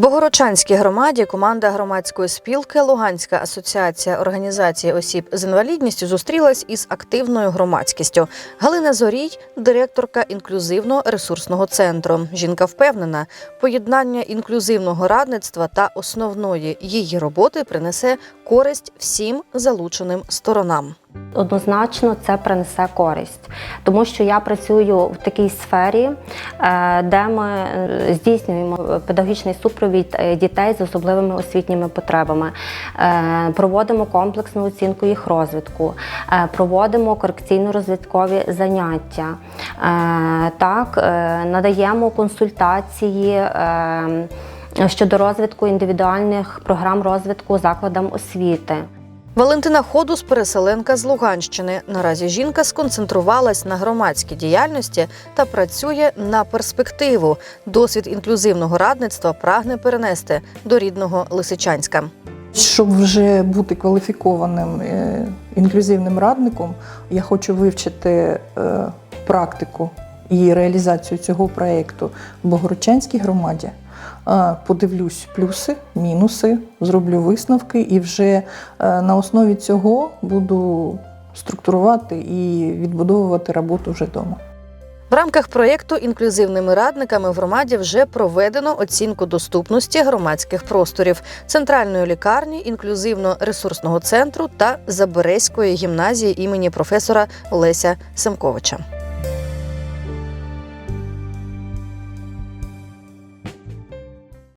Богородчанській громаді команда громадської спілки Луганська асоціація організації осіб з інвалідністю зустрілась із активною громадськістю. Галина Зорій, директорка інклюзивно-ресурсного центру. Жінка впевнена, поєднання інклюзивного радництва та основної її роботи принесе користь всім залученим сторонам. Однозначно це принесе користь, тому що я працюю в такій сфері, е, де ми е, здійснюємо педагогічний супровід е, дітей з особливими освітніми потребами, проводимо комплексну оцінку їх розвитку, проводимо корекційно-розвиткові заняття, так, надаємо консультації. Щодо розвитку індивідуальних програм розвитку закладам освіти. Валентина Ходус, переселенка з Луганщини. Наразі жінка сконцентрувалась на громадській діяльності та працює на перспективу. Досвід інклюзивного радництва прагне перенести до рідного Лисичанська. Щоб вже бути кваліфікованим е, інклюзивним радником, я хочу вивчити е, практику і реалізацію цього проєкту в Богородчанській громаді. Е, Подивлюсь плюси, мінуси, зроблю висновки і вже е, на основі цього буду структурувати і відбудовувати роботу вже вдома. В рамках проєкту інклюзивними радниками в громаді вже проведено оцінку доступності громадських просторів центральної лікарні, інклюзивно-ресурсного центру та Заберезької гімназії імені професора Леся Семковича.